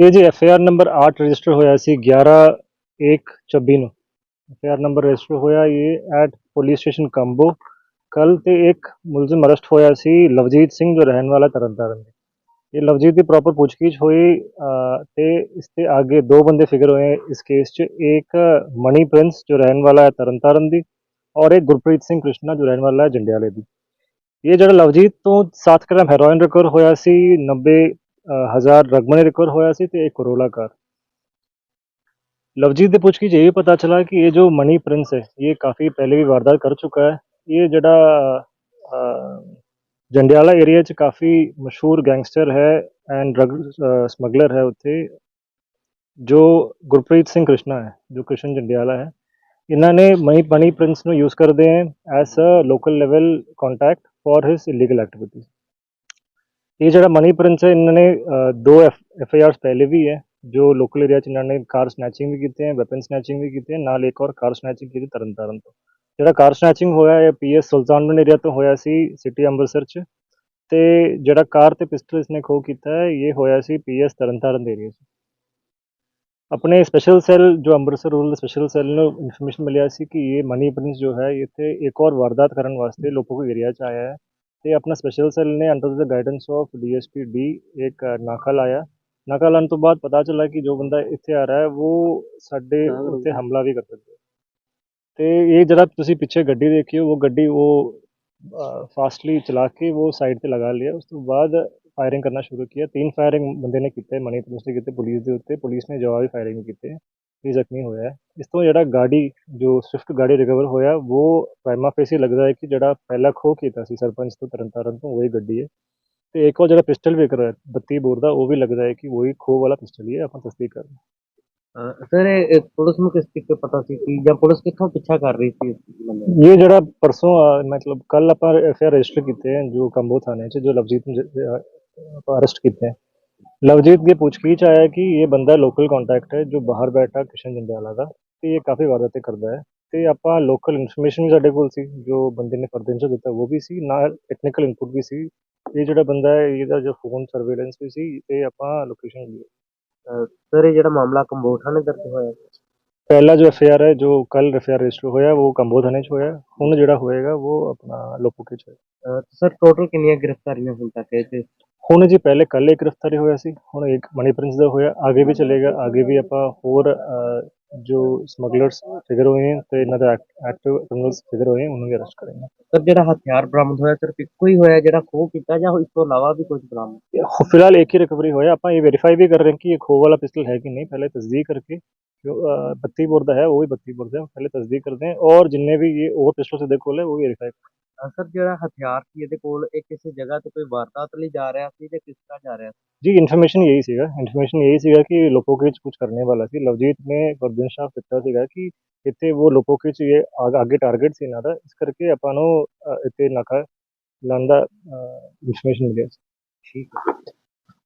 ਇਹ ਜੀ F I R number 8 register ਹੋਇਆ ਸੀ 11 1 24 ਨੂੰ। F I R number register ਹੋਇਆ ਇਹ ਐਟ ਪੁਲਿਸ ਸਟੇਸ਼ਨ ਕੰਬੋ ਕੱਲ ਤੇ ਇੱਕ ਮੁਲਜ਼ਮ ਅਰੈਸਟ ਹੋਇਆ ਸੀ ਲਵਜੀਤ ਸਿੰਘ ਜੋ ਰਹਿਣ ਵਾਲਾ ਤਰਨਤਾਰਨ ਦੇ। ਇਹ ਲਵਜੀਤ ਦੀ ਪ੍ਰੋਪਰ ਪੁੱਛਗਿੱਛ ਹੋਈ ਅਹ, ਤੇ ਇਸ ਤੇ ਆਗੇ ਦੋ ਬੰਦੇ ਫਿਗਰ ਹੋਏ ਇਸ ਕੇਸ 'ਚ ਇੱਕ ਮਣੀ ਪ੍ਰਿੰਸ ਜੋ ਰਹਿਣ ਵਾਲਾ ਹੈ ਤਰਨਤਾਰਨ ਦੀ ਔਰ ਇੱਕ ਗੁਰਪ੍ਰੀਤ ਸਿੰਘ ਕ੍ਰਿਸ਼ਨਾ ਜੋ ਰਹਿਣ ਵਾਲਾ ਹੈ ਜੰਡਿਆਲੇ ਦੀ। ਇਹ ਜਿਹੜਾ ਲਵਜੀਤ ਤੋਂ 7 ਗ੍ਰਾਮ ਹੈਰੋਇਨ ਰਿਕਵਰ ਹੋਇਆ ਸੀ 90 हज़ार रकम रिकवर होया से एक करोला कार लवजीत पूछ की यह पता चला कि ये जो मनी प्रिंस है, ये काफ़ी पहले भी वारदात कर चुका है। ये जड़ा जंडियाला एरिया च काफ़ी मशहूर गैंगस्टर है एंड ड्रग समगलर है उत्थे, जो गुरप्रीत सिंह कृष्णा है, जो कृष्ण जंडियाला है। इन्होंने मई मनी प्रिंस यूज़ करते हैं as a local level contact for his illegal activities ਇਹ ਜਿਹੜਾ ਮਨੀ ਪ੍ਰਿੰਸ ਹੈ ਇਹਨਾਂ ਨੇ ਅਹ, ਦੋ ਐਫ ਆਈ ਆਰਸ ਪਹਿਲੇ ਵੀ ਹੈ ਜੋ ਲੋਕਲ ਏਰੀਆ 'ਚ ਇਹਨਾਂ ਨੇ ਕਾਰ ਸਨੈਚਿੰਗ ਵੀ ਕੀਤੇ ਹੈ ਵੈਪਨ ਸਨੈਚਿੰਗ ਵੀ ਕੀਤੇ ਹੈ ਨਾਲ ਇੱਕ ਹੋਰ ਕਾਰ ਸਨੈਚਿੰਗ ਕੀਤੀ ਤਰਨਤਾਰਨ ਤੋਂ ਜਿਹੜਾ ਕਾਰ ਸਨੈਚਿੰਗ ਹੋਇਆ ਹੈ ਪੀਐਸ ਸੁਲਤਾਨਪੁਰ ਏਰੀਆ ਤੋਂ ਹੋਇਆ ਸੀ ਸਿਟੀ ਅੰਮ੍ਰਿਤਸਰ 'ਚ ਤੇ ਜਿਹੜਾ ਕਾਰ ਤੇ ਪਿਸਟਲ ਇਸਨੇ ਖੋਹ ਕੀਤਾ ਹੈ ਇਹ ਹੋਇਆ ਸੀ ਪੀਐਸ ਤਰਨਤਾਰਨ ਦੇ ਏਰੀਆ 'ਚ ਆਪਣੇ ਸਪੈਸ਼ਲ ਸੈੱਲ ਜੋ ਅੰਮ੍ਰਿਤਸਰ ਰੂਰਲ ਸਪੈਸ਼ਲ ਸੈੱਲ ਨੂੰ ਇਨਫੋਰਮੇਸ਼ਨ ਮਿਲਿਆ ਸੀ ਕਿ ਇਹ ਮਨੀ ਪ੍ਰਿੰਸ ਜੋ ਹੈ ਇੱਥੇ ਇੱਕ ਹੋਰ ਵਾਰਦਾਤ ਕਰਨ ਵਾਸਤੇ ਲੋਪੋ ਏਰੀਆ 'ਚ ਆਇਆ ਹੈ ਤੇ ਆਪਣਾ ਸਪੈਸ਼ਲ ਸੈੱਲ ਨੇ under the guidance of DSP D ਇੱਕ ਨਾਕਾ ਲਾਇਆ। ਨਾਕਾ ਲਾਉਣ ਤੋਂ ਬਾਅਦ ਪਤਾ ਚੱਲਾ ਕਿ ਜੋ ਬੰਦਾ ਇੱਥੇ ਆ ਰਿਹਾ ਹੈ ਉਹ ਸਾਡੇ ਉੱਤੇ ਹਮਲਾ ਵੀ ਕਰ ਸਕਦਾ ਤੇ ਇਹ ਜਿਹੜਾ ਤੁਸੀਂ ਪਿੱਛੇ ਗੱਡੀ ਦੇਖੀ ਹੋ, ਉਹ ਗੱਡੀ ਉਹ ਫਾਸਟਲੀ ਚਲਾ ਕੇ ਉਹ ਸਾਈਡ ਤੇ ਲਗਾ ਲਿਆ। ਉਸ ਤੋਂ ਬਾਅਦ ਫਾਇਰਿੰਗ ਕਰਨਾ ਸ਼ੁਰੂ ਕੀਤਾ। ਤਿੰਨ ਫਾਇਰਿੰਗ ਬੰਦੇ ਨੇ ਕੀਤੇ ਮਨੀ ਪੁਲਿਸ ਨੇ ਕੀਤੇ ਪੁਲਿਸ ਦੇ ਉੱਤੇ। ਪੁਲਿਸ ਨੇ ਜਵਾਬੀ ਫਾਇਰਿੰਗ ਕੀਤੇ। ਵੀ ਜ਼ਖਮੀ ਹੋਇਆ ਹੈ। ਇਸ ਤੋਂ ਜਿਹੜਾ ਗਾੜੀ ਜੋ ਸਵਿਫਟ ਗਾੜੀ ਰਿਕਵਰ ਹੋਇਆ ਉਹ ਪ੍ਰਾਈਮਾ ਫੇਸੀ ਲੱਗਦਾ ਹੈ ਕਿ ਜਿਹੜਾ ਪਹਿਲਾਂ ਖੋ ਕੀਤਾ ਸੀ ਸਰਪੰਚ ਤੋਂ ਤਰਨਤਾਰਨ ਤੋਂ ਉਹੀ ਗੱਡੀ ਹੈ। ਤੇ ਇੱਕ ਉਹ ਜਿਹੜਾ ਪਿਸਟਲ ਵੀ ਕਰ 32 ਬੋਰ ਦਾ ਉਹ ਵੀ ਲੱਗਦਾ ਹੈ ਕਿ ਉਹੀ ਖੋ ਵਾਲਾ ਪਿਸਟਲ ਹੀ ਹੈ ਆਪਾਂ ਤਸਦੀਕ ਕਰ ਸਰ ਇਹ ਪੁਲਿਸ ਨੂੰ ਕਿਸ ਤਰੀਕੇ ਪਤਾ ਸੀ ਕਿ ਜਾਂ ਪੁਲਿਸ ਕਿੱਥੋਂ ਪਿੱਛਾ ਕਰ ਰਹੀ ਸੀ ਇਹ ਜਿਹੜਾ ਪਰਸੋਂ ਮਤਲਬ ਕੱਲ ਆਪਾਂ ਐਫਆਰ ਰਜਿਸਟਰ ਕੀਤੇ ਜੋ ਕੰਬੋ ਥਾਣੇ 'ਚ ਜੋ ਲਵਜੀਤ ਨੂੰ ਆਪਾਂ ਅਰੈਸਟ ਕੀਤੇ ਹੈ। ਲਵਜੀਤ ਦੀ ਪੁੱਛਗਿੱਛ ਆਇਆ ਕਿ ਇਹ ਬੰਦਾ ਲੋਕਲ ਕੰਟੈਕਟ ਹੈ ਜੋ ਬਾਹਰ ਬੈਠਾ ਕਿਸ਼ਨ ਜੰਡਿਆਲਾ ਦਾ ਤੇ ਇਹ ਕਾਫੀ ਵਾਰਦਾਤੇ ਕਰਦਾ ਹੈ ਤੇ ਆਪਾਂ ਲੋਕਲ ਇਨਫੋਰਮੇਸ਼ਨ ਵੀ ਸਾਡੇ ਕੋਲ ਸੀ ਜੋ ਬੰਦੇ ਨੇ ਫਰਦੈਂਸ਼ਾ ਦਿੱਤਾ ਉਹ ਵੀ ਸੀ ਨਾਲ ਟੈਕਨੀਕਲ ਇਨਪੁਟ ਵੀ ਸੀ ਇਹ ਜਿਹੜਾ ਬੰਦਾ ਹੈ ਇਹਦਾ ਜੋ ਫੋਨ ਸਰਵੇਲੈਂਸ ਵੀ ਸੀ ਇਹ ਆਪਾਂ ਲੋਕੇਸ਼ਨ ਲਈ ਸਰ ਇਹ ਜਿਹੜਾ ਮਾਮਲਾ ਕੰਬੋਠਾ ਨੇ ਦਰਜ ਹੋਇਆ ਪਹਿਲਾ ਜੋ ਐਫ ਆਰ ਹੈ ਜੋ ਕੱਲ ਐਫ ਆਰ ਰਜਿਸਟਰ ਹੋਇਆ ਉਹ ਕੰਬੋ ਥਾਣੇ ਚ ਹੋਇਆ ਹੁਣ ਜਿਹੜਾ ਹੋਏਗਾ ਉਹ ਆਪਣਾ ਲੋਪੋਕੇ ਚ ਹੋਏਗਾ ਅਹ ਸਰ ਟੋਟਲ ਕਿੰਨੀਆਂ ਗ੍ਰਿਫਤਾਰੀਆਂ ਹੁਣ ਤੱਕ ਇਹ ਤੇ ਹੁਣ ਜੀ ਪਹਿਲੇ ਕੱਲ ਇੱਕ ਗ੍ਰਿਫਤਾਰੀ ਹੋਇਆ ਸੀ ਹੁਣ ਇੱਕ ਮਨੀ ਪ੍ਰਿੰਸ ਦਾ ਹੋਇਆ ਅੱਗੇ ਵੀ ਚੱਲੇਗਾ ਅੱਗੇ ਵੀ ਆਪਾਂ ਹੋਰ ਅਹ, ਜੋ ਸਮਗਲਰਸ ਫਿਗਰ ਹੋਏ ਹਨ ਤੇ ਇਹਨਾਂ ਦਾ ਐਕਟਿਵ ਕ੍ਰਿਮੀਨਲਸ ਫਿਗਰ ਹੋਏ ਹਨ, ਉਹਨੂੰ ਵੀ ਅਰੈਸਟ ਕਰਾਂਗੇ ਸਰ ਜਿਹੜਾ ਹਥਿਆਰ ਬਰਾਮਦ ਹੋਇਆ ਸਿਰਫ ਇੱਕੋ ਹੀ ਹੋਇਆ ਜਿਹੜਾ ਖੋਹ ਕੀਤਾ ਜਾਂ ਇਸ ਤੋਂ ਇਲਾਵਾ ਵੀ ਕੁਝ ਬਰਾਮਦ ਇਹ ਫਿਲਹਾਲ ਇੱਕ ਹੀ ਰਿਕਵਰੀ ਹੋਇਆ ਆਪਾਂ ਇਹ ਵੈਰੀਫਾਈ ਵੀ ਕਰ ਰਹੇ ਹਾਂ ਕਿ ਇਹ ਖੋਹ ਵਾਲਾ ਪਿਸਟਲ ਹੈ ਕਿ ਨਹੀਂ ਪਹਿਲੇ ਤਸਦੀਕ ਕਰਕੇ ਜੋ ਅਹ, 32 ਬੋਰ ਦਾ ਹੈ ਉਹ ਵੀ 32 ਬੋਰ ਦਾ ਹੈ ਪਹਿਲੇ ਤਸਦੀਕ ਕਰਦੇ हैं और जितने भी ये और पिस्टल से देखो है वो भी वेरीफाई ਅਹ ਸਰ ਜਿਹੜਾ ਹਥਿਆਰ ਸੀ ਇਹਦੇ ਕੋਲ ਇਹ ਕਿਸੇ ਜਗ੍ਹਾ ਤੇ ਕੋਈ ਵਾਰਦਾਤ ਲਈ ਜਾ ਰਿਹਾ ਸੀ ਜਾਂ ਕਿਸ ਤਰ੍ਹਾਂ ਜਾ ਰਿਹਾ ਸੀ जी इन्फॉर्मेशन यही सीगा इन्फॉर्मेशन यही सीगा कि लोपोके च कुछ करने वाला ਸੀ ਲਵਜੀਤ ਨੇ ਵਰਦਨ ਸ਼ਾਹ ਦਿੱਤਾ ਸੀਗਾ ਕਿ ਇੱਥੇ ਉਹ ਲੋਪੋਕੇ ਚ ਇਹ ਆ- ਅੱਗੇ ਟਾਰਗੇਟ ਸੀ ਇਹਨਾਂ ਦਾ ਇਸ ਕਰਕੇ ਆਪਾਂ ਨੂੰ ਅ, ਇੱਥੇ ਨਾਕਾ ਲਾਉਣ ਦਾ ਇਨਫੋਰਮੇਸ਼ਨ ਮਿਲਿਆ ਸੀ ਠੀਕ ਹੈ